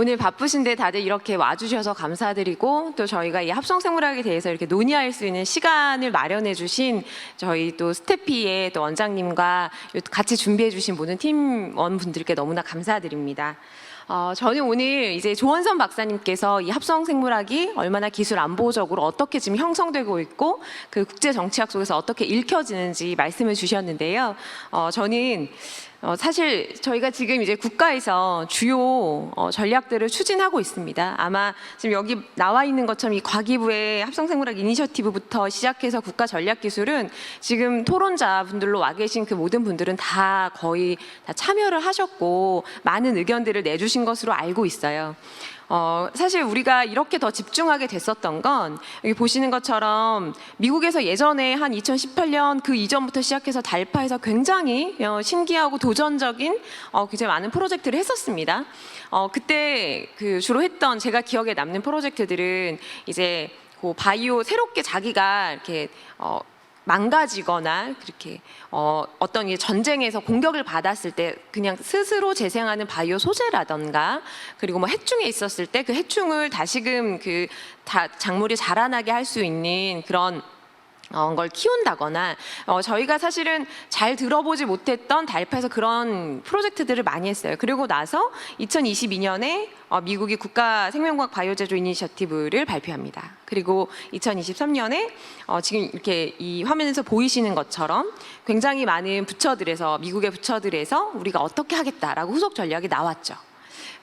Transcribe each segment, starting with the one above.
오늘 바쁘신데 다들 이렇게 와주셔서 감사드리고 또 저희가 이 합성생물학에 대해서 이렇게 논의할 수 있는 시간을 마련해 주신 저희 또 스태피의 또 원장님과 같이 준비해 주신 모든 팀원분들께 너무나 감사드립니다. 어, 저는 오늘 이제 조원선 박사님께서 이 합성 생물학이 얼마나 기술 안보적으로 어떻게 지금 형성되고 있고 그 국제 정치학 속에서 어떻게 읽혀지는지 말씀을 주셨는데요. 어, 저는 어, 사실 저희가 지금 이제 국가에서 주요 어, 전략들을 추진하고 있습니다. 아마 지금 여기 나와 있는 것처럼 이 과기부의 합성생물학 이니셔티브부터 시작해서 국가 전략 기술은 지금 토론자 분들로 와 계신 그 모든 분들은 다 거의 다 참여를 하셨고 많은 의견들을 내주신 것으로 알고 있어요. 어, 사실 우리가 이렇게 더 집중하게 됐었던 건 여기 보시는 것처럼 미국에서 예전에 한 2018년 그 이전부터 시작해서 달파에서 굉장히 어, 신기하고 도전적인 어, 굉장히 많은 프로젝트를 했었습니다. 어, 그때 그 주로 했던 제가 기억에 남는 프로젝트들은 이제 그 바이오 새롭게 자기가 이렇게 어, 망가지거나 그렇게 어, 어떤 이 전쟁에서 공격을 받았을 때 그냥 스스로 재생하는 바이오 소재라던가 그리고 뭐 해충에 있었을 때 그 해충을 다시금 그 다 작물이 자라나게 할 수 있는 그런 어, 걸 키운다거나 어, 저희가 사실은 잘 들어보지 못했던 달파에서 그런 프로젝트들을 많이 했어요. 그리고 나서 2022년에 어, 미국이 국가 생명과학 바이오 제조 이니셔티브를 발표합니다. 그리고 2023년에 어, 지금 이렇게 이 화면에서 보이시는 것처럼 굉장히 많은 부처들에서 미국의 부처들에서 우리가 어떻게 하겠다라고 후속 전략이 나왔죠.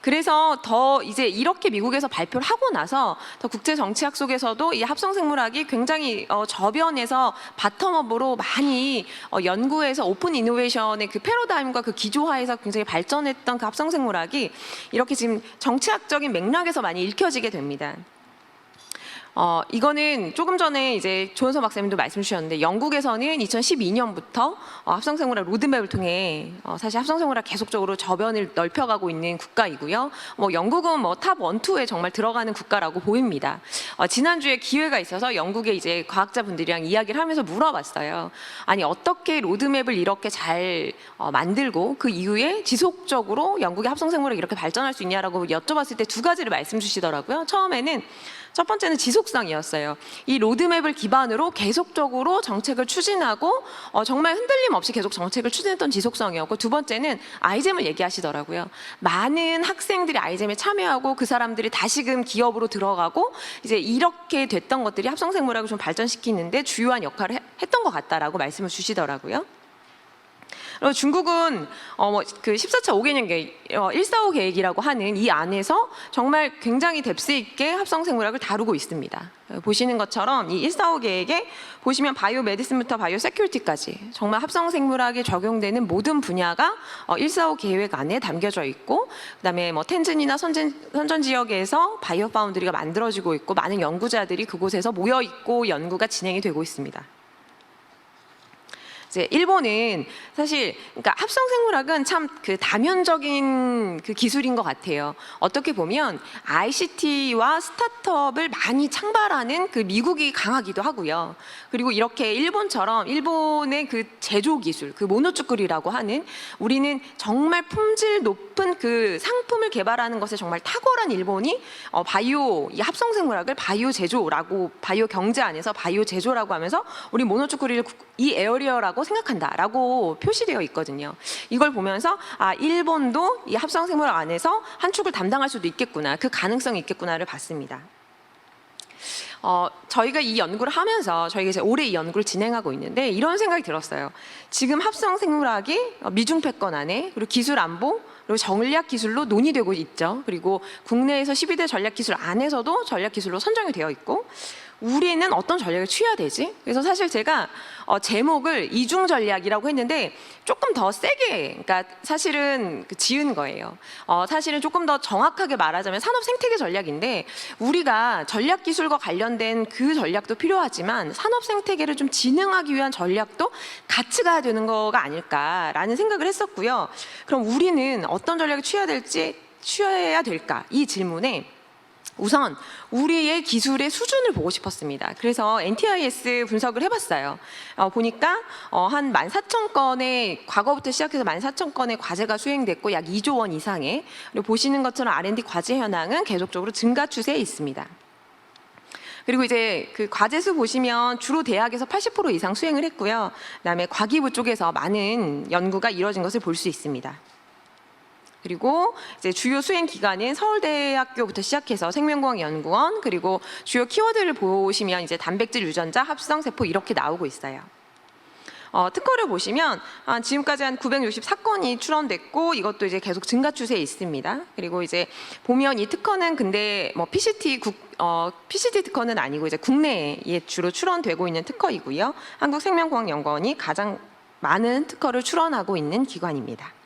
그래서 더 이제 이렇게 미국에서 발표를 하고 나서 더 국제 정치학 속에서도 이 합성 생물학이 굉장히 어, 저변에서 바텀업으로 많이 어, 연구해서 오픈 이노베이션의 그 패러다임과 그 기조화에서 굉장히 발전했던 그 합성 생물학이 이렇게 지금 정치학적인 맥락에서 많이 읽혀지게 됩니다. 어, 이거는 조금 전에 이제 조은서 박사님도 말씀 주셨는데 영국에서는 2012년부터 어, 합성생물학 로드맵을 통해 어, 사실 합성생물학 계속적으로 저변을 넓혀가고 있는 국가이고요. 뭐 영국은 뭐탑 원, 투에 정말 들어가는 국가라고 보입니다. 어, 지난주에 기회가 있어서 영국의 이제 과학자분들이랑 이야기를 하면서 물어봤어요. 아니 어떻게 로드맵을 이렇게 잘 어, 만들고 그 이후에 지속적으로 영국의 합성생물학이 이렇게 발전할 수 있냐라고 여쭤봤을 때 두 가지를 말씀 주시더라고요. 처음에는 첫 번째는 지속성이었어요. 이 로드맵을 기반으로 계속적으로 정책을 추진하고 어, 정말 흔들림 없이 계속 정책을 추진했던 지속성이었고 두 번째는 아이잼을 얘기하시더라고요. 많은 학생들이 아이잼에 참여하고 그 사람들이 다시금 기업으로 들어가고 이제 이렇게 됐던 것들이 합성생물학을 좀 발전시키는데 주요한 역할을 해- 했던 것 같다라고 말씀을 주시더라고요. 그리고 중국은 어, 뭐그 14차 5개년 계획, 어, 145 계획이라고 하는 이 안에서 정말 굉장히 뎁스 있게 합성 생물학을 다루고 있습니다. 어, 보시는 것처럼 이 145 계획에 보시면 바이오 메디슨부터 바이오 세큐리티까지 정말 합성 생물학에 적용되는 모든 분야가 어, 145 계획 안에 담겨져 있고 그다음에 뭐 텐진이나 선전, 선전 지역에서 바이오 파운드리가 만들어지고 있고 많은 연구자들이 그곳에서 모여 있고 연구가 진행이 되고 있습니다. 이제 일본은 사실 그러니까 합성 생물학은 참 그 다면적인 그 기술인 것 같아요. 어떻게 보면 ICT와 스타트업을 많이 창발하는 그 미국이 강하기도 하고요. 그리고 이렇게 일본처럼 일본의 그 제조 기술, 그 모노쭈꾸리라고 하는 우리는 정말 품질 높은 그 상품을 개발하는 것에 정말 탁월한 일본이 어, 바이오 이 합성 생물학을 바이오 제조라고 바이오 경제 안에서 바이오 제조라고 하면서 우리 모노쭈꾸리를 국- 이 에어리어라고 생각한다라고 표시되어 있거든요. 이걸 보면서 아 일본도 이 합성 생물학 안에서 한 축을 담당할 수도 있겠구나 그 가능성이 있겠구나를 봤습니다. 어, 저희가 이 연구를 하면서 저희가 이제 올해 이 연구를 진행하고 있는데 이런 생각이 들었어요. 지금 합성 생물학이 어, 미중 패권 안에 그리고 기술 안보 그리고 전략 기술로 논의되고 있죠. 그리고 국내에서 12대 전략 기술 안에서도 전략 기술로 선정이 되어 있고 우리는 어떤 전략을 취해야 되지? 그래서 사실 제가 어, 제목을 이중 전략이라고 했는데 조금 더 세게, 그러니까 사실은 그 지은 거예요. 어, 사실은 조금 더 정확하게 말하자면 산업 생태계 전략인데 우리가 전략 기술과 관련된 그 전략도 필요하지만 산업 생태계를 좀 진흥하기 위한 전략도 같이 가야 되는 거가 아닐까라는 생각을 했었고요. 그럼 우리는 어떤 전략을 취해야 될지 취해야 될까? 이 질문에 우선 우리의 기술의 수준을 보고 싶었습니다. 그래서 NTIS 분석을 해봤어요. 어, 보니까 어, 한 14,000건의 과거부터 시작해서 14,000건의 과제가 수행됐고 약 2조 원 이상의 그리고 보시는 것처럼 R&D 과제 현황은 계속적으로 증가 추세에 있습니다. 그리고 이제 그 과제 수 보시면 주로 대학에서 80% 이상 수행을 했고요. 그다음에 과기부 쪽에서 많은 연구가 이루어진 것을 볼 수 있습니다. 그리고 이제 주요 수행 기관은 서울대학교부터 시작해서 생명공학연구원 그리고 주요 키워드를 보시면 이제 단백질 유전자, 합성 세포 이렇게 나오고 있어요. 어, 특허를 보시면 아, 지금까지 한 964건이 출원됐고 이것도 이제 계속 증가 추세에 있습니다. 그리고 이제 보면 이 특허는 근데 뭐 PCT 국 어, PCT 특허는 아니고 이제 국내에 주로 출원되고 있는 특허이고요. 한국생명공학연구원이 가장 많은 특허를 출원하고 있는 기관입니다.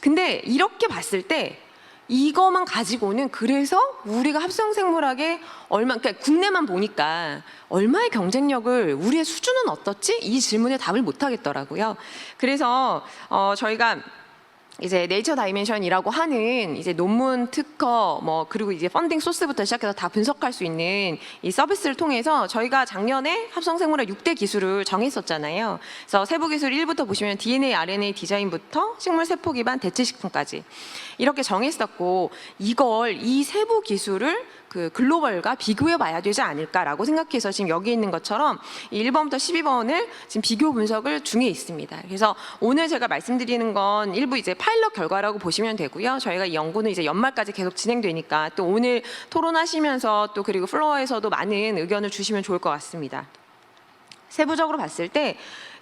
근데 이렇게 봤을 때 이거만 가지고는 그래서 우리가 합성생물학에 얼마 그러니까 국내만 보니까 얼마의 경쟁력을 우리의 수준은 어떻지 이 질문에 답을 못 하겠더라고요. 그래서 어, 저희가 이제 네이처 다이멘션이라고 하는 이제 논문 특허 뭐 그리고 이제 펀딩 소스부터 시작해서 다 분석할 수 있는 이 서비스를 통해서 저희가 작년에 합성생물학 6대 기술을 정했었잖아요. 그래서 세부 기술 1부터 보시면 DNA, RNA 디자인부터 식물 세포 기반 대체 식품까지 이렇게 정했었고 이걸 이 세부 기술을 그 글로벌과 비교해 봐야 되지 않을까라고 생각해서 지금 여기 있는 것처럼 이 1번부터 12번을 지금 비교 분석을 중에 있습니다. 그래서 오늘 제가 말씀드리는 건 일부 이제 파일럿 결과라고 보시면 되고요. 저희가 이 연구는 이제 연말까지 계속 진행되니까 또 오늘 토론하시면서 또 그리고 플로어에서도 많은 의견을 주시면 좋을 것 같습니다. 세부적으로 봤을 때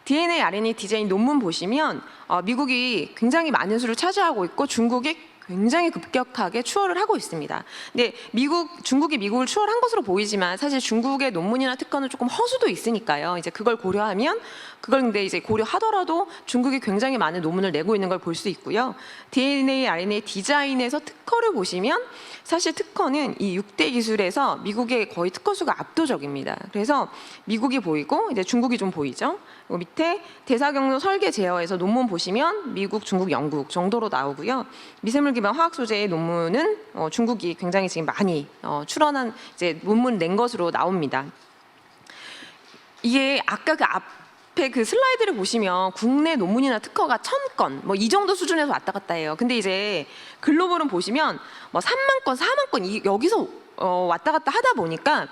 DNA, RNA 디자인 논문 보시면 어, 미국이 굉장히 많은 수를 차지하고 있고 중국이 굉장히 급격하게 추월을 하고 있습니다. 근데 미국, 중국이 미국을 추월한 것으로 보이지만 사실 중국의 논문이나 특허는 조금 허수도 있으니까요. 이제 그걸 고려하면 그걸 근데 이제 고려하더라도 중국이 굉장히 많은 논문을 내고 있는 걸 볼 수 있고요. DNA, RNA 디자인에서 특허를 보시면 사실 특허는 이 6대 기술에서 미국의 거의 특허 수가 압도적입니다. 그래서 미국이 보이고 이제 중국이 좀 보이죠. 그리고 밑에 대사 경로 설계 제어에서 논문 보시면 미국, 중국, 영국 정도로 나오고요. 미생물 기반 화학 소재의 논문은 어, 중국이 굉장히 지금 많이 어, 출원한 이제 논문 낸 것으로 나옵니다. 이게 아까 그 앞에 그 슬라이드를 보시면 국내 논문이나 특허가 천 건, 뭐 이 정도 수준에서 왔다 갔다 해요. 근데 이제 글로벌은 보시면 뭐 3만 건, 4만 건 이, 여기서 어, 왔다 갔다 하다 보니까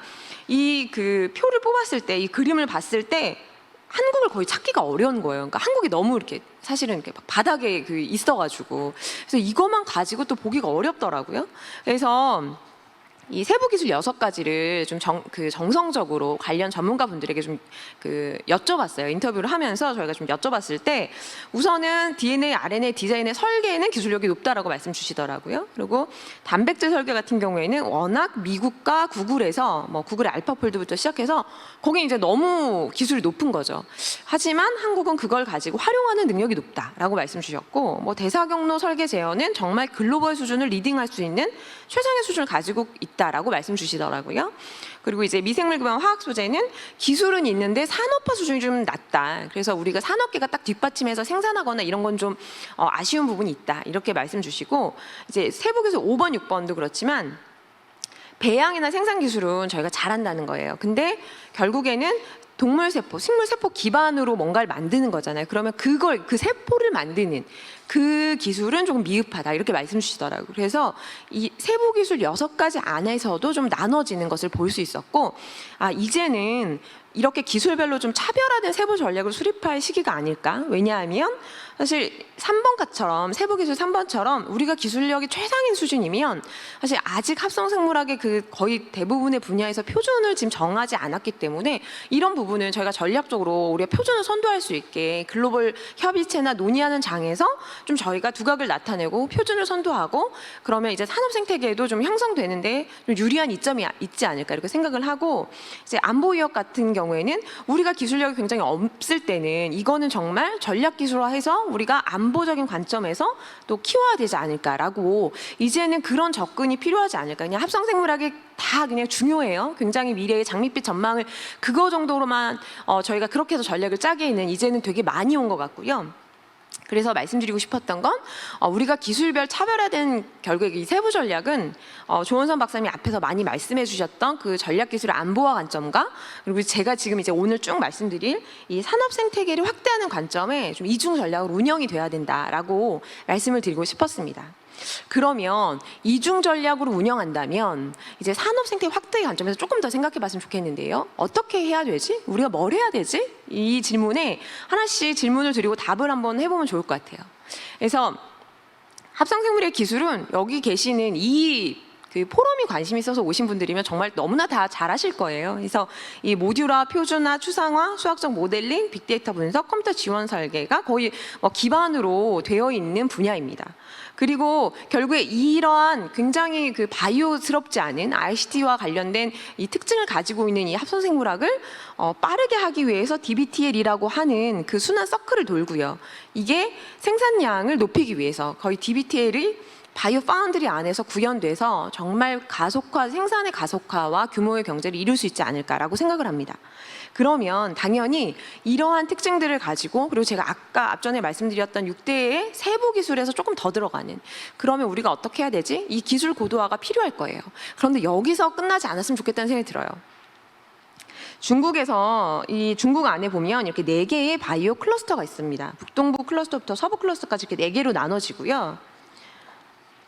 이 그 표를 뽑았을 때, 이 그림을 봤을 때 한국을 거의 찾기가 어려운 거예요. 그러니까 한국이 너무 이렇게 사실은 이렇게 막 바닥에 그 있어가지고 그래서 이것만 가지고 또 보기가 어렵더라고요. 그래서 이 세부 기술 여섯 가지를 좀 정 그 정성적으로 관련 전문가 분들에게 좀 그 여쭤봤어요. 인터뷰를 하면서 저희가 좀 여쭤봤을 때 우선은 DNA, RNA 디자인의 설계에는 기술력이 높다라고 말씀 주시더라고요. 그리고 단백질 설계 같은 경우에는 워낙 미국과 구글에서 뭐 구글의 알파폴드부터 시작해서 거기 이제 너무 기술이 높은 거죠. 하지만 한국은 그걸 가지고 활용하는 능력이 높다라고 말씀 주셨고 뭐 대사 경로 설계 제어는 정말 글로벌 수준을 리딩할 수 있는 최상의 수준을 가지고 있다 라고 말씀 주시더라고요. 그리고 이제 미생물 기반 화학 소재는 기술은 있는데 산업화 수준이 좀 낮다. 그래서 우리가 산업계가 딱 뒷받침해서 생산하거나 이런 건좀 어, 아쉬운 부분이 있다. 이렇게 말씀 주시고 이제 세부에서 5번, 6번도 그렇지만 배양이나 생산 기술은 저희가 잘한다는 거예요. 근데 결국에는 동물 세포, 식물 세포 기반으로 뭔가를 만드는 거잖아요. 그러면 그걸 그 세포를 만드는 그 기술은 조금 미흡하다 이렇게 말씀 주시더라고요. 그래서 이 세부 기술 여섯 가지 안에서도 좀 나눠지는 것을 볼 수 있었고 아 이제는 이렇게 기술별로 좀 차별화된 세부 전략을 수립할 시기가 아닐까? 왜냐하면 사실 3번가처럼 세부 기술 3번처럼 우리가 기술력이 최상인 수준이면 사실 아직 합성 생물학의 그 거의 대부분의 분야에서 표준을 지금 정하지 않았기 때문에 이런 부분은 저희가 전략적으로 우리가 표준을 선도할 수 있게 글로벌 협의체나 논의하는 장에서 좀 저희가 두각을 나타내고 표준을 선도하고 그러면 이제 산업 생태계에도 좀 형성되는데 좀 유리한 이점이 있지 않을까 이렇게 생각을 하고 이제 안보 위협 같은 경우에는 우리가 기술력이 굉장히 없을 때는 이거는 정말 전략 기술화해서 우리가 안보적인 관점에서 또 키워야 되지 않을까라고 이제는 그런 접근이 필요하지 않을까 그냥 합성 생물학이 다 그냥 중요해요. 굉장히 미래의 장밋빛 전망을 그거 정도로만 어, 저희가 그렇게 해서 전략을 짜기에는 이제는 되게 많이 온 것 같고요. 그래서 말씀드리고 싶었던 건 어, 우리가 기술별 차별화된 결국에 이 세부 전략은 어, 조원선 박사님이 앞에서 많이 말씀해 주셨던 그 전략 기술의 안보화 관점과 그리고 제가 지금 이제 오늘 쭉 말씀드릴 이 산업 생태계를 확대하는 관점에 좀 이중 전략으로 운영이 돼야 된다라고 말씀을 드리고 싶었습니다. 그러면 이중 전략으로 운영한다면 이제 산업 생태 확대 관점에서 조금 더 생각해 봤으면 좋겠는데요. 어떻게 해야 되지? 우리가 뭘 해야 되지? 이 질문에 하나씩 질문을 드리고 답을 한번 해보면 좋을 것 같아요. 그래서 합성생물의 기술은 여기 계시는 이 그 포럼이 관심 있어서 오신 분들이면 정말 너무나 다 잘하실 거예요. 그래서 이 모듈화, 표준화, 추상화, 수학적 모델링, 빅데이터 분석, 컴퓨터 지원 설계가 거의 뭐 기반으로 되어 있는 분야입니다. 그리고 결국에 이러한 굉장히 그 바이오스럽지 않은 ICT와 관련된 이 특징을 가지고 있는 이 합성 생물학을 어, 빠르게 하기 위해서 DBTL이라고 하는 그 순환 서클을 돌고요. 이게 생산량을 높이기 위해서 거의 DBTL이 바이오 파운드리 안에서 구현돼서 정말 가속화 생산의 가속화와 규모의 경제를 이룰 수 있지 않을까라고 생각을 합니다. 그러면 당연히 이러한 특징들을 가지고 그리고 제가 아까 앞전에 말씀드렸던 6대의 세부 기술에서 조금 더 들어가는 그러면 우리가 어떻게 해야 되지? 이 기술 고도화가 필요할 거예요. 그런데 여기서 끝나지 않았으면 좋겠다는 생각이 들어요. 중국에서 이 중국 안에 보면 이렇게 네 개의 바이오 클러스터가 있습니다. 북동부 클러스터부터 서부 클러스터까지 이렇게 네 개로 나눠지고요.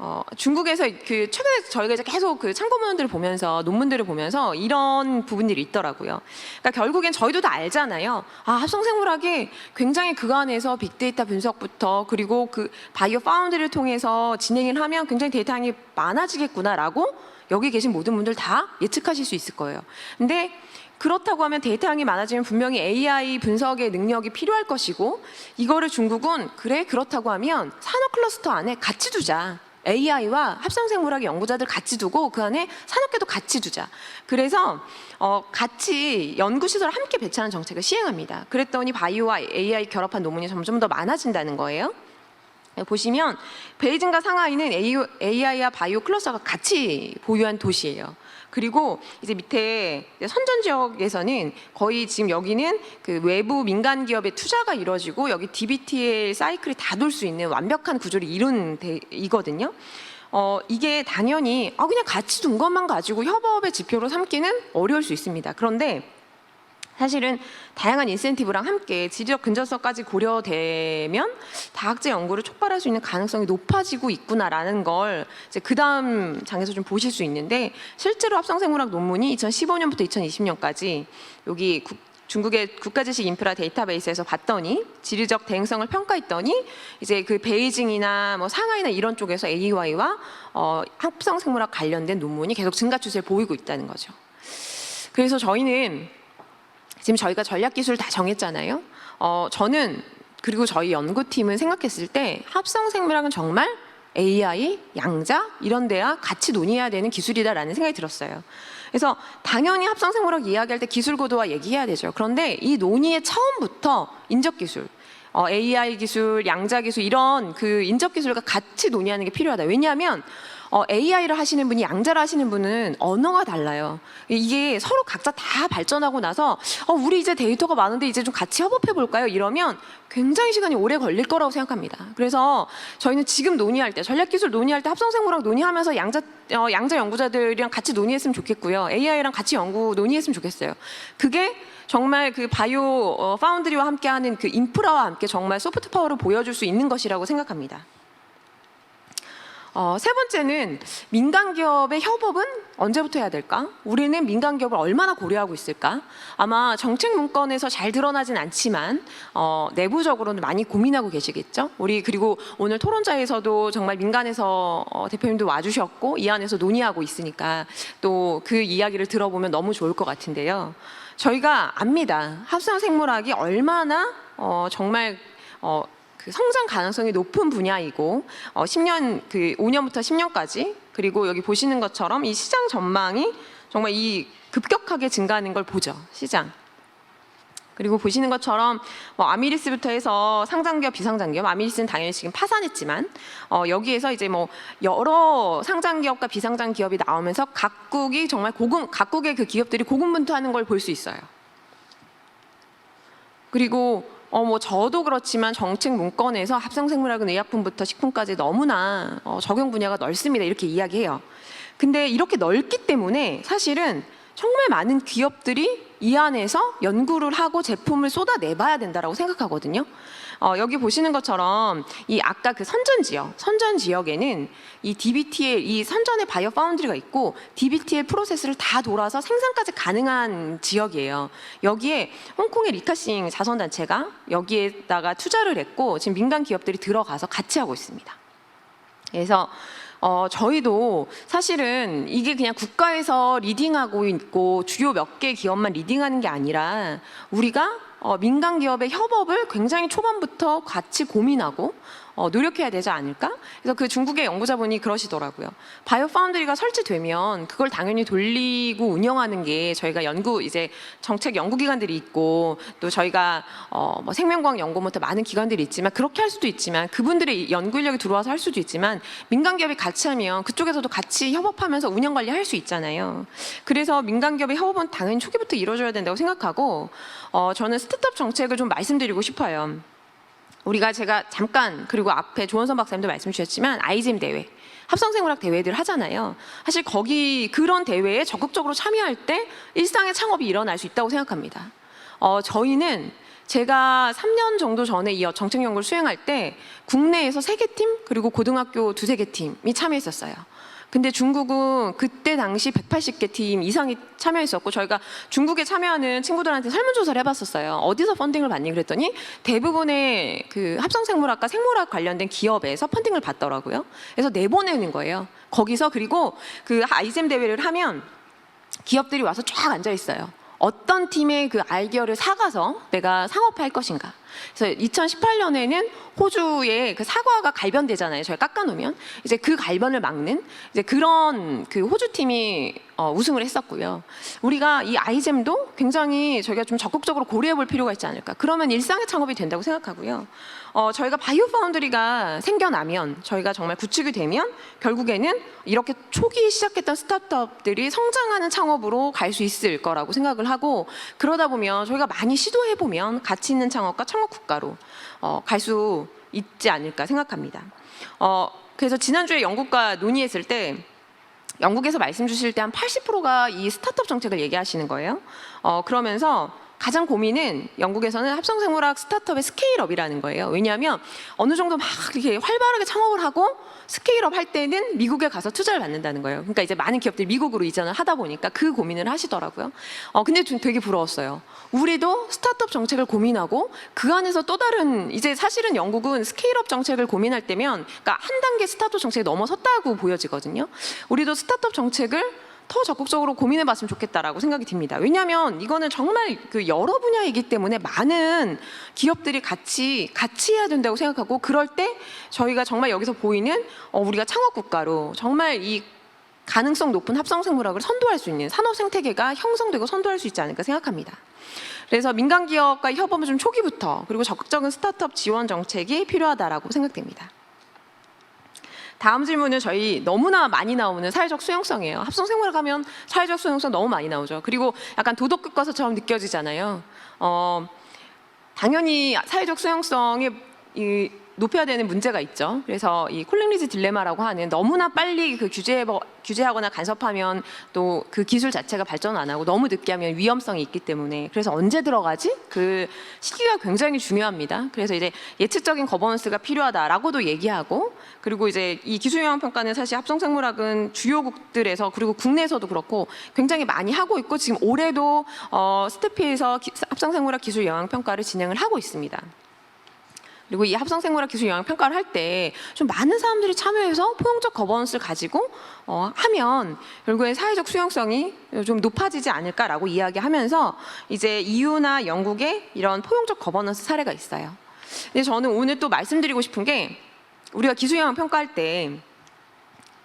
어, 중국에서 그 최근에 저희가 이제 계속 그 참고문들을 보면서 논문들을 보면서 이런 부분들이 있더라고요. 그러니까 결국엔 저희도 다 알잖아요. 아, 합성생물학이 굉장히 그 안에서 빅데이터 분석부터 그리고 그 바이오 파운드를 통해서 진행을 하면 굉장히 데이터량이 많아지겠구나라고 여기 계신 모든 분들 다 예측하실 수 있을 거예요. 근데 그렇다고 하면 데이터량이 많아지면 분명히 AI 분석의 능력이 필요할 것이고 이거를 중국은 그래 그렇다고 하면 산업 클러스터 안에 같이 두자. AI와 합성생물학 연구자들 같이 두고 그 안에 산업계도 같이 두자. 그래서 어, 같이 연구시설을 함께 배치하는 정책을 시행합니다. 그랬더니 바이오와 AI 결합한 논문이 점점 더 많아진다는 거예요. 보시면 베이징과 상하이는 AI와 바이오 클러스터가 같이 보유한 도시예요. 그리고 이제 밑에 선전 지역에서는 거의 지금 여기는 그 외부 민간 기업의 투자가 이루어지고 여기 DBTL 사이클이 다 돌 수 있는 완벽한 구조를 이룬 데이거든요. 어, 이게 당연히 아 그냥 같이 둔 것만 가지고 협업의 지표로 삼기는 어려울 수 있습니다. 그런데 사실은 다양한 인센티브랑 함께 지리적 근접성까지 고려되면 다학제 연구를 촉발할 수 있는 가능성이 높아지고 있구나라는 걸 이제 그 다음 장에서 좀 보실 수 있는데 실제로 합성생물학 논문이 2015년부터 2020년까지 여기 국, 중국의 국가지식 인프라 데이터베이스에서 봤더니 지리적 대응성을 평가했더니 이제 그 베이징이나 뭐 상하이나 이런 쪽에서 AI와 어, 합성생물학 관련된 논문이 계속 증가 추세를 보이고 있다는 거죠. 그래서 저희는 지금 저희가 전략 기술 다 정했잖아요. 어, 저는 그리고 저희 연구팀은 생각했을 때 합성 생물학은 정말 AI, 양자 이런 데와 같이 논의해야 되는 기술이다라는 생각이 들었어요. 그래서 당연히 합성 생물학 이야기할 때 기술 고도화 얘기해야 되죠. 그런데 이 논의의 처음부터 인적 기술, 어, AI 기술, 양자 기술 이런 그 인적 기술과 같이 논의하는 게 필요하다. 왜냐하면 어, AI를 하시는 분이 양자를 하시는 분은 언어가 달라요. 이게 서로 각자 다 발전하고 나서 어, 우리 이제 데이터가 많은데 이제 좀 같이 협업해 볼까요? 이러면 굉장히 시간이 오래 걸릴 거라고 생각합니다. 그래서 저희는 지금 논의할 때 전략기술 논의할 때 합성생물학 논의하면서 양자 어, 양자 연구자들이랑 같이 논의했으면 좋겠고요. AI랑 같이 연구 논의했으면 좋겠어요. 그게 정말 그 바이오 어, 파운드리와 함께하는 그 인프라와 함께 정말 소프트 파워를 보여줄 수 있는 것이라고 생각합니다. 어, 세 번째는 민간 기업의 협업은 언제부터 해야 될까? 우리는 민간 기업을 얼마나 고려하고 있을까? 아마 정책 문건에서 잘 드러나진 않지만 어, 내부적으로는 많이 고민하고 계시겠죠? 우리 그리고 오늘 토론자에서도 정말 민간에서 어, 대표님도 와주셨고 이 안에서 논의하고 있으니까 또 그 이야기를 들어보면 너무 좋을 것 같은데요. 저희가 압니다. 합성 생물학이 얼마나 어, 정말 어, 그 성장 가능성이 높은 분야이고 어, 10년 그 5년부터 10년까지 그리고 여기 보시는 것처럼 이 시장 전망이 정말 이 급격하게 증가하는 걸 보죠 시장. 그리고 보시는 것처럼 뭐 아미리스부터 해서 상장기업, 비상장기업, 아미리스는 당연히 지금 파산했지만 어, 여기에서 이제 뭐 여러 상장기업과 비상장기업이 나오면서 각국이 정말 고급 각국의 그 기업들이 고군분투하는 걸 볼 수 있어요. 그리고 어, 뭐 저도 그렇지만 정책 문건에서 합성생물학은 의약품부터 식품까지 너무나 어, 적용 분야가 넓습니다. 이렇게 이야기해요. 근데 이렇게 넓기 때문에 사실은 정말 많은 기업들이 이 안에서 연구를 하고 제품을 쏟아내봐야 된다라고 생각하거든요. 어, 여기 보시는 것처럼 이 아까 그 선전 지역, 선전 지역에는 이 DBTL, 이 선전의 바이오 파운드리가 있고 DBTL 프로세스를 다 돌아서 생산까지 가능한 지역이에요. 여기에 홍콩의 리카싱 자선 단체가 여기에다가 투자를 했고 지금 민간 기업들이 들어가서 같이 하고 있습니다. 그래서 어, 저희도 사실은 이게 그냥 국가에서 리딩하고 있고 주요 몇 개 기업만 리딩하는 게 아니라 우리가 어, 민간 기업의 협업을 굉장히 초반부터 같이 고민하고 어, 노력해야 되지 않을까? 그래서 그 중국의 연구자분이 그러시더라고요. 바이오 파운드리가 설치되면 그걸 당연히 돌리고 운영하는 게 저희가 연구 이제 정책 연구기관들이 있고 또 저희가 어, 뭐 생명과학 연구부터 많은 기관들이 있지만 그렇게 할 수도 있지만 그분들의 연구 인력이 들어와서 할 수도 있지만 민간 기업이 같이 하면 그쪽에서도 같이 협업하면서 운영 관리 할 수 있잖아요. 그래서 민간 기업의 협업은 당연히 초기부터 이루어져야 된다고 생각하고 어, 저는 스타트업 정책을 좀 말씀드리고 싶어요. 우리가 제가 잠깐 그리고 앞에 조원선 박사님도 말씀 주셨지만 아이잼 대회 합성생물학 대회들 하잖아요. 사실 거기 그런 대회에 적극적으로 참여할 때 일상의 창업이 일어날 수 있다고 생각합니다. 어, 저희는 제가 3년 정도 전에 이 정책 연구를 수행할 때 국내에서 세 개 팀 그리고 고등학교 두세 개 팀이 참여했었어요. 근데 중국은 그때 당시 180개 팀 이상이 참여했었고 저희가 중국에 참여하는 친구들한테 설문조사를 해봤었어요. 어디서 펀딩을 받니 그랬더니 대부분의 그 합성생물학과 생물학 관련된 기업에서 펀딩을 받더라고요. 그래서 내보내는 거예요. 거기서 그리고 그 아이잼 대회를 하면 기업들이 와서 쫙 앉아 있어요. 어떤 팀의 그 아이디어를 사가서 내가 상업화할 것인가. 그래서 2018년에는 호주에 그 사과가 갈변되잖아요. 저희 깎아놓으면 이제 그 갈변을 막는 이제 그런 그 호주 팀이 어, 우승을 했었고요. 우리가 이 아이잼도 굉장히 저희가 좀 적극적으로 고려해볼 필요가 있지 않을까. 그러면 일상의 창업이 된다고 생각하고요. 어, 저희가 바이오 파운드리가 생겨나면 저희가 정말 구축이 되면 결국에는 이렇게 초기 시작했던 스타트업들이 성장하는 창업으로 갈 수 있을 거라고 생각을 하고 그러다 보면 저희가 많이 시도해 보면 가치 있는 창업과 창업 국가로 어, 갈 수 있지 않을까 생각합니다. 어, 그래서 지난주에 영국과 논의했을 때 영국에서 말씀 주실 때 한 80%가 이 스타트업 정책을 얘기하시는 거예요. 어, 그러면서 가장 고민은 영국에서는 합성생물학 스타트업의 스케일업이라는 거예요. 왜냐하면 어느 정도 막 이렇게 활발하게 창업을 하고 스케일업 할 때는 미국에 가서 투자를 받는다는 거예요. 그러니까 이제 많은 기업들이 미국으로 이전을 하다 보니까 그 고민을 하시더라고요. 어, 근데 좀 되게 부러웠어요. 우리도 스타트업 정책을 고민하고 그 안에서 또 다른 이제 사실은 영국은 스케일업 정책을 고민할 때면 그러니까 한 단계 스타트업 정책이 넘어섰다고 보여지거든요. 우리도 스타트업 정책을 더 적극적으로 고민해 봤으면 좋겠다라고 생각이 듭니다. 왜냐하면 이거는 정말 그 여러 분야이기 때문에 많은 기업들이 같이 같이 해야 된다고 생각하고 그럴 때 저희가 정말 여기서 보이는 어, 우리가 창업 국가로 정말 이 가능성 높은 합성 생물학을 선도할 수 있는 산업 생태계가 형성되고 선도할 수 있지 않을까 생각합니다. 그래서 민간 기업과 협업은 좀 초기부터 그리고 적극적인 스타트업 지원 정책이 필요하다라고 생각됩니다. 다음 질문은 저희 너무나 많이 나오는 사회적 수용성이에요. 합성 생물학 하면 사회적 수용성 너무 많이 나오죠. 그리고 약간 도덕 교과서처럼 느껴지잖아요. 어, 당연히 사회적 수용성이 이 높여야 되는 문제가 있죠. 그래서 이 콜링리즈 딜레마라고 하는 너무나 빨리 그 규제 규제하거나 간섭하면 또 그 기술 자체가 발전 안 하고 너무 늦게 하면 위험성이 있기 때문에 그래서 언제 들어가지? 그 시기가 굉장히 중요합니다. 그래서 이제 예측적인 거버넌스가 필요하다라고도 얘기하고 그리고 이제 이 기술 영향 평가는 사실 합성 생물학은 주요국들에서 그리고 국내에서도 그렇고 굉장히 많이 하고 있고 지금 올해도 어, 스태피에서 기- 합성 생물학 기술 영향 평가를 진행을 하고 있습니다. 그리고 이 합성생물학 기술 영향 평가를 할 때 좀 많은 사람들이 참여해서 포용적 거버넌스를 가지고 어, 하면 결국에 사회적 수용성이 좀 높아지지 않을까라고 이야기하면서 이제 EU나 영국의 이런 포용적 거버넌스 사례가 있어요. 근데 저는 오늘 또 말씀드리고 싶은 게 우리가 기술 영향 평가할 때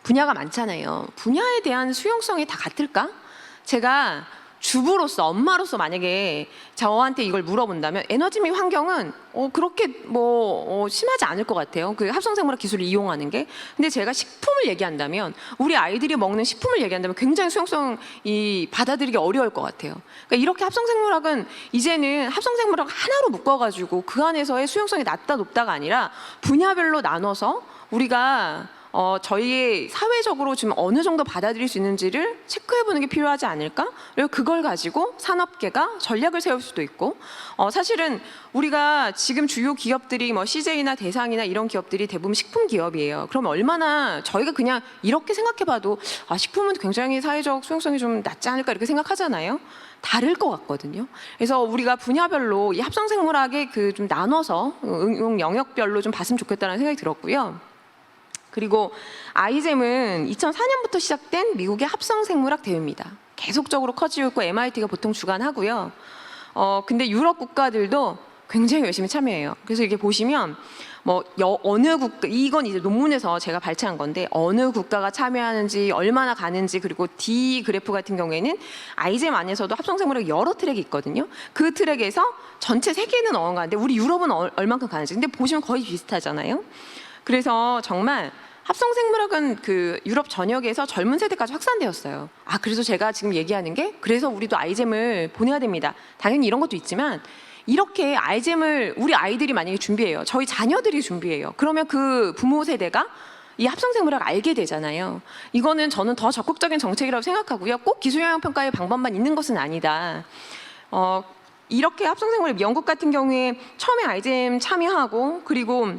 분야가 많잖아요. 분야에 대한 수용성이 다 같을까? 제가 주부로서 엄마로서 만약에 저한테 이걸 물어본다면 에너지 및 환경은 어, 그렇게 뭐 어, 심하지 않을 것 같아요. 그 합성생물학 기술을 이용하는 게. 근데 제가 식품을 얘기한다면 우리 아이들이 먹는 식품을 얘기한다면 굉장히 수용성 이 받아들이기 어려울 것 같아요. 그러니까 이렇게 합성생물학은 이제는 합성생물학 하나로 묶어가지고 그 안에서의 수용성이 낮다 높다가 아니라 분야별로 나눠서 우리가 어, 저희의 사회적으로 지금 어느 정도 받아들일 수 있는지를 체크해보는 게 필요하지 않을까? 그리고 그걸 가지고 산업계가 전략을 세울 수도 있고, 어, 사실은 우리가 지금 주요 기업들이 뭐 CJ나 대상이나 이런 기업들이 대부분 식품 기업이에요. 그럼 얼마나 저희가 그냥 이렇게 생각해봐도 아, 식품은 굉장히 사회적 수용성이 좀 낮지 않을까 이렇게 생각하잖아요. 다를 것 같거든요. 그래서 우리가 분야별로 이 합성생물학에 그 좀 나눠서 응용 영역별로 좀 봤으면 좋겠다는 생각이 들었고요. 그리고 아이잼은 2004년부터 시작된 미국의 합성생물학 대회입니다. 계속적으로 커지고 MIT가 보통 주관하고요. 어 근데 유럽 국가들도 굉장히 열심히 참여해요. 그래서 이렇게 보시면 뭐 여- 어느 국가 이건 이제 논문에서 제가 발췌한 건데 어느 국가가 참여하는지 얼마나 가는지 그리고 D 그래프 같은 경우에는 아이잼 안에서도 합성생물학 여러 트랙이 있거든요. 그 트랙에서 전체 세계는 어느 가는데 우리 유럽은 얼- 얼만큼 가는지 근데 보시면 거의 비슷하잖아요. 그래서 정말 합성 생물학은 그 유럽 전역에서 젊은 세대까지 확산되었어요. 아 그래서 제가 지금 얘기하는 게 그래서 우리도 아이잼을 보내야 됩니다. 당연히 이런 것도 있지만 이렇게 아이잼을 우리 아이들이 만약에 준비해요. 저희 자녀들이 준비해요. 그러면 그 부모 세대가 이 합성생물학 알게 되잖아요. 이거는 저는 더 적극적인 정책이라고 생각하고요. 꼭 기술영향 평가의 방법만 있는 것은 아니다. 어, 이렇게 합성생물 영국 같은 경우에 처음에 아이잼 참여하고 그리고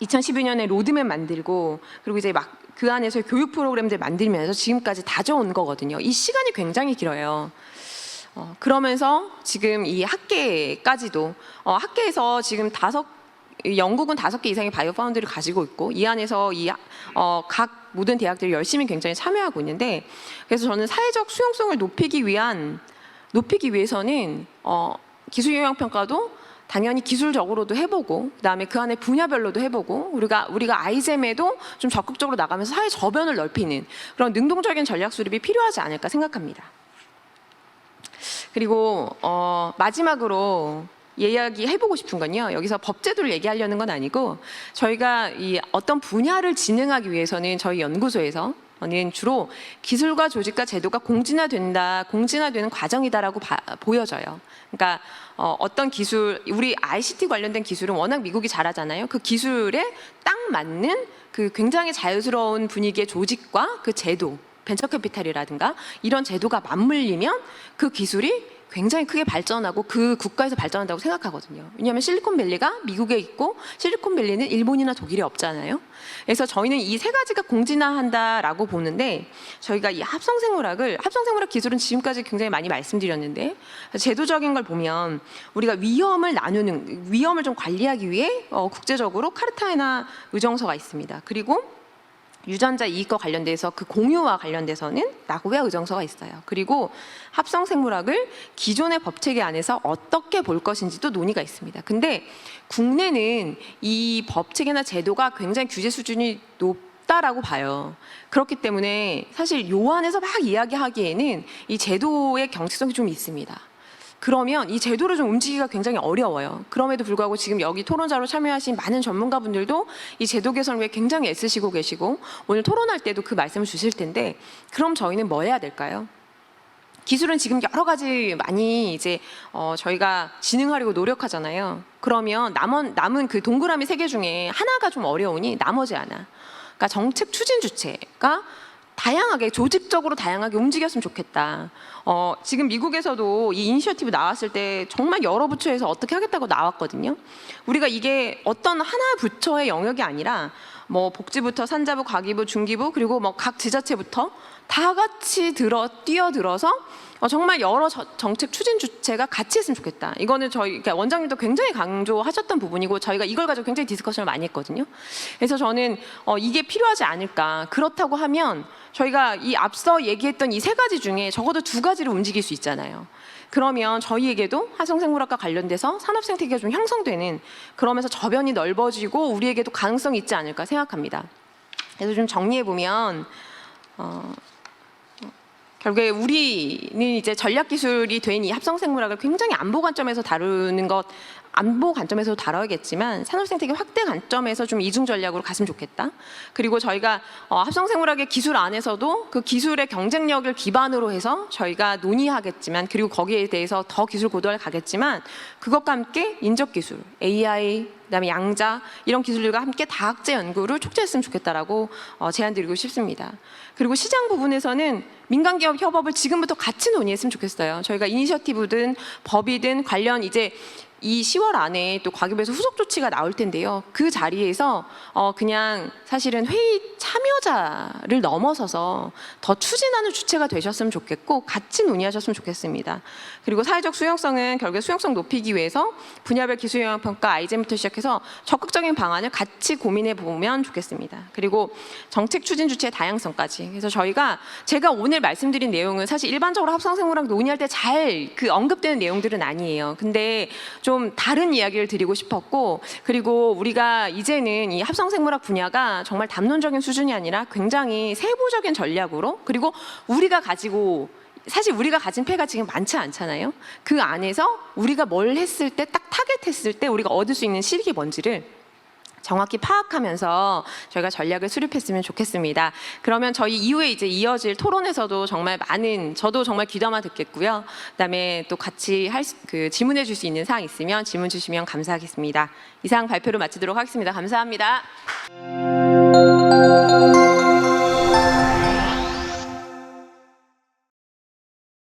2012년에 로드맵 만들고 그리고 이제 막 그 안에서 교육 프로그램들 만들면서 지금까지 다져온 거거든요. 이 시간이 굉장히 길어요. 어, 그러면서 지금 이 학계까지도 어, 학계에서 지금 다섯 영국은 다섯 개 이상의 바이오 파운드를 가지고 있고 이 안에서 이각 모든 대학들이 열심히 굉장히 참여하고 있는데 그래서 저는 사회적 수용성을 높이기 위한 높이기 위해서는 어, 기술 영향 평가도 당연히 기술적으로도 해보고 그다음에 그 안에 분야별로도 해보고 우리가 우리가 아이잼에도 좀 적극적으로 나가면서 사회 저변을 넓히는 그런 능동적인 전략 수립이 필요하지 않을까 생각합니다. 그리고 어, 마지막으로 이야기 해보고 싶은 건요. 여기서 법제도를 얘기하려는 건 아니고 저희가 이 어떤 분야를 진흥하기 위해서는 저희 연구소에서 는 주로 기술과 조직과 제도가 공진화된다, 공진화되는 과정이다라고 봐- 보여져요. 그러니까 어, 어떤 기술, 우리 ICT 관련된 기술은 워낙 미국이 잘하잖아요. 그 기술에 딱 맞는 그 굉장히 자유스러운 분위기의 조직과 그 제도, 벤처 캐피탈이라든가 이런 제도가 맞물리면 그 기술이 굉장히 크게 발전하고 그 국가에서 발전한다고 생각하거든요. 왜냐하면 실리콘밸리가 미국에 있고 실리콘밸리는 일본이나 독일에 없잖아요. 그래서 저희는 이 세 가지가 공진화한다라고 보는데 저희가 이 합성생물학을 합성생물학 기술은 지금까지 굉장히 많이 말씀드렸는데 제도적인 걸 보면 우리가 위험을 나누는 위험을 좀 관리하기 위해 어, 국제적으로 카르타헤나 의정서가 있습니다. 그리고 유전자 이익과 관련돼서 그 공유와 관련돼서는 나고야 의정서가 있어요. 그리고 합성 생물학을 기존의 법 체계 안에서 어떻게 볼 것인지도 논의가 있습니다. 근데 국내는 이 법 체계나 제도가 굉장히 규제 수준이 높다라고 봐요. 그렇기 때문에 사실 요 안에서 막 이야기하기에는 이 제도의 경직성이 좀 있습니다. 그러면 이 제도를 좀 움직이기가 굉장히 어려워요. 그럼에도 불구하고 지금 여기 토론자로 참여하신 많은 전문가분들도 이 제도 개선을 위해 굉장히 애쓰시고 계시고 오늘 토론할 때도 그 말씀을 주실 텐데 그럼 저희는 뭐 해야 될까요? 기술은 지금 여러 가지 많이 이제 어, 저희가 진흥하려고 노력하잖아요. 그러면 남은 남은 그 동그라미 세 개 중에 하나가 좀 어려우니 나머지 하나. 그러니까 정책 추진 주체가 다양하게 조직적으로 다양하게 움직였으면 좋겠다. 어, 지금 미국에서도 이 이니셔티브 나왔을 때 정말 여러 부처에서 어떻게 하겠다고 나왔거든요. 우리가 이게 어떤 하나 부처의 영역이 아니라 뭐 복지부터 산자부, 과기부, 중기부 그리고 뭐 각 지자체부터 다 같이 들어 뛰어들어서 어, 정말 여러 저- 정책 추진 주체가 같이 했으면 좋겠다. 이거는 저희 그러니까 원장님도 굉장히 강조하셨던 부분이고 저희가 이걸 가지고 굉장히 디스커션을 많이 했거든요. 그래서 저는 어, 이게 필요하지 않을까. 그렇다고 하면 저희가 이 앞서 얘기했던 이 세 가지 중에 적어도 두 가지를 움직일 수 있잖아요. 그러면 저희에게도 화성생물학과 관련돼서 산업 생태계가 좀 형성되는 그러면서 저변이 넓어지고 우리에게도 가능성이 있지 않을까 생각합니다. 그래서 좀 정리해 보면 어, 결국에 우리는 이제 전략 기술이 된 이 합성 생물학을 굉장히 안보 관점에서 다루는 것 안보 관점에서 다뤄야겠지만 산업생태계 확대 관점에서 좀 이중 전략으로 갔으면 좋겠다. 그리고 저희가 어, 합성 생물학의 기술 안에서도 그 기술의 경쟁력을 기반으로 해서 저희가 논의하겠지만 그리고 거기에 대해서 더 기술 고도화를 가겠지만 그것과 함께 인적 기술, AI 그다음에 양자 이런 기술들과 함께 다학제 연구를 촉진했으면 좋겠다라고 어, 제안드리고 싶습니다. 그리고 시장 부분에서는 민간 기업 협업을 지금부터 같이 논의했으면 좋겠어요. 저희가 이니셔티브든 법이든 관련 이제 이 10월 안에 또 과기부에서 후속 조치가 나올 텐데요. 그 자리에서 어 그냥 사실은 회의 참여자를 넘어서서 더 추진하는 주체가 되셨으면 좋겠고 같이 논의하셨으면 좋겠습니다. 그리고 사회적 수용성은 결국에 수용성 높이기 위해서 분야별 기술 영향 평가 아이젠부터 시작해서 적극적인 방안을 같이 고민해 보면 좋겠습니다. 그리고 정책 추진 주체의 다양성까지. 그래서 저희가 제가 오늘 말씀드린 내용은 사실 일반적으로 합성생물학 논의할 때 잘 그 언급되는 내용들은 아니에요. 근데 좀 다른 이야기를 드리고 싶었고 그리고 우리가 이제는 이 합성생물학 분야가 정말 담론적인 수준이 아니라 굉장히 세부적인 전략으로 그리고 우리가 가지고 사실 우리가 가진 패가 지금 많지 않잖아요. 그 안에서 우리가 뭘 했을 때 딱 타겟했을 때 우리가 얻을 수 있는 실익이 뭔지를 정확히 파악하면서 저희가 전략을 수립했으면 좋겠습니다. 그러면 저희 이후에 이제 이어질 토론에서도 정말 많은 저도 정말 귀담아 듣겠고요. 그다음에 또 같이 할 그 질문해 줄 수 있는 사항 있으면 질문 주시면 감사하겠습니다. 이상 발표를 마치도록 하겠습니다. 감사합니다.